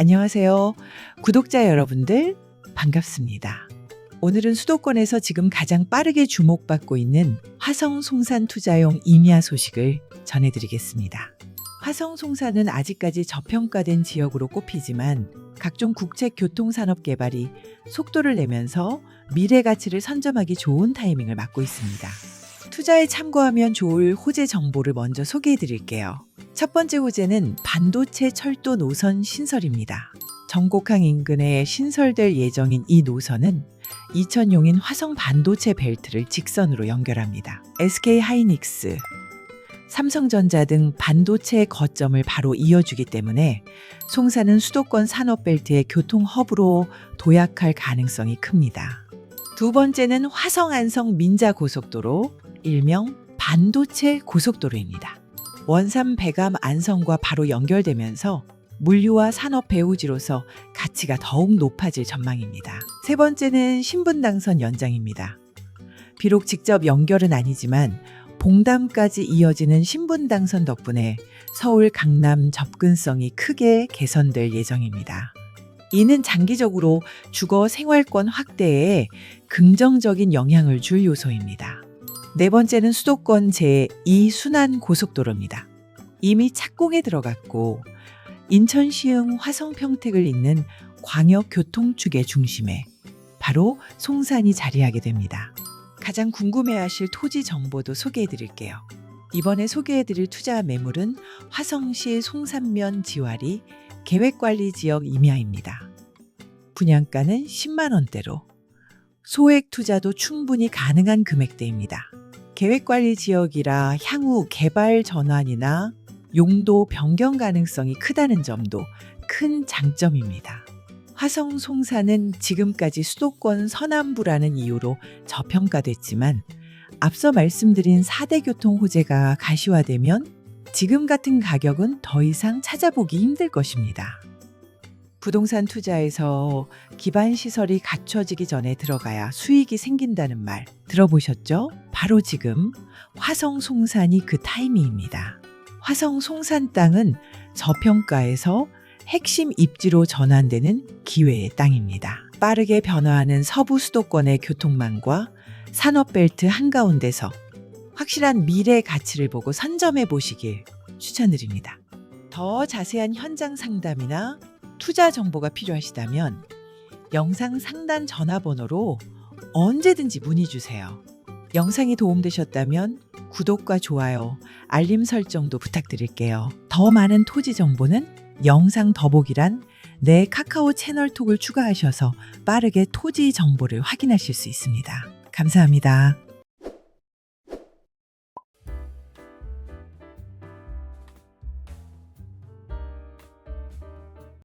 안녕하세요. 구독자 여러분들, 반갑습니다. 오늘은 수도권에서 지금 가장 빠르게 주목받고 있는 화성 송산 투자용 임야 소식을 전해드리겠습니다. 화성 송산은 아직까지 저평가된 지역으로 꼽히지만 각종 국책 교통산업 개발이 속도를 내면서 미래 가치를 선점하기 좋은 타이밍을 맞고 있습니다. 투자에 참고하면 좋을 호재 정보를 먼저 소개해 드릴게요. 첫 번째 호재는 반도체 철도 노선 신설입니다. 정곡항 인근에 신설될 예정인 이 노선은 이천용인 화성 반도체 벨트를 직선으로 연결합니다. SK 하이닉스, 삼성전자 등 반도체 거점을 바로 이어주기 때문에 송사는 수도권 산업벨트의 교통 허브로 도약할 가능성이 큽니다. 두 번째는 화성 안성 민자 고속도로, 일명 반도체 고속도로입니다. 원삼 배감 안성과 바로 연결되면서 물류와 산업 배후지로서 가치가 더욱 높아질 전망입니다. 세 번째는 신분 당선 연장입니다. 비록 직접 연결은 아니지만 봉담까지 이어지는 신분 당선 덕분에 서울 강남 접근성이 크게 개선될 예정입니다. 이는 장기적으로 주거 생활권 확대에 긍정적인 영향을 줄 요소입니다. 네 번째는 수도권 제2순환 고속도로입니다. 이미 착공에 들어갔고 인천 시흥 화성 평택을 잇는 광역 교통축의 중심에 바로 송산이 자리하게 됩니다. 가장 궁금해하실 토지 정보도 소개해 드릴게요. 이번에 소개해 드릴 투자 매물은 화성시 송산면 지와리 계획관리 지역 임야입니다. 분양가는 10만 원대로 소액 투자도 충분히 가능한 금액대입니다. 계획관리 지역이라 향후 개발 전환이나 용도 변경 가능성이 크다는 점도 큰 장점입니다. 화성 송사는 지금까지 수도권 서남부라는 이유로 저평가됐지만 앞서 말씀드린 4대 교통 호재가 가시화되면 지금 같은 가격은 더 이상 찾아보기 힘들 것입니다. 부동산 투자에서 기반 시설이 갖춰지기 전에 들어가야 수익이 생긴다는 말 들어보셨죠? 바로 지금 화성 송산이 그 타이밍입니다. 화성 송산 땅은 저평가에서 핵심 입지로 전환되는 기회의 땅입니다. 빠르게 변화하는 서부 수도권의 교통망과 산업벨트 한가운데서 확실한 미래 가치를 보고 선점해 보시길 추천드립니다. 더 자세한 현장 상담이나 투자 정보가 필요하시다면 영상 상단 전화번호로 언제든지 문의 주세요. 영상이 도움되셨다면 구독과 좋아요, 알림 설정도 부탁드릴게요. 더 많은 토지 정보는 영상 더보기란 내 카카오 채널 톡을 추가하셔서 빠르게 토지 정보를 확인하실 수 있습니다. 감사합니다.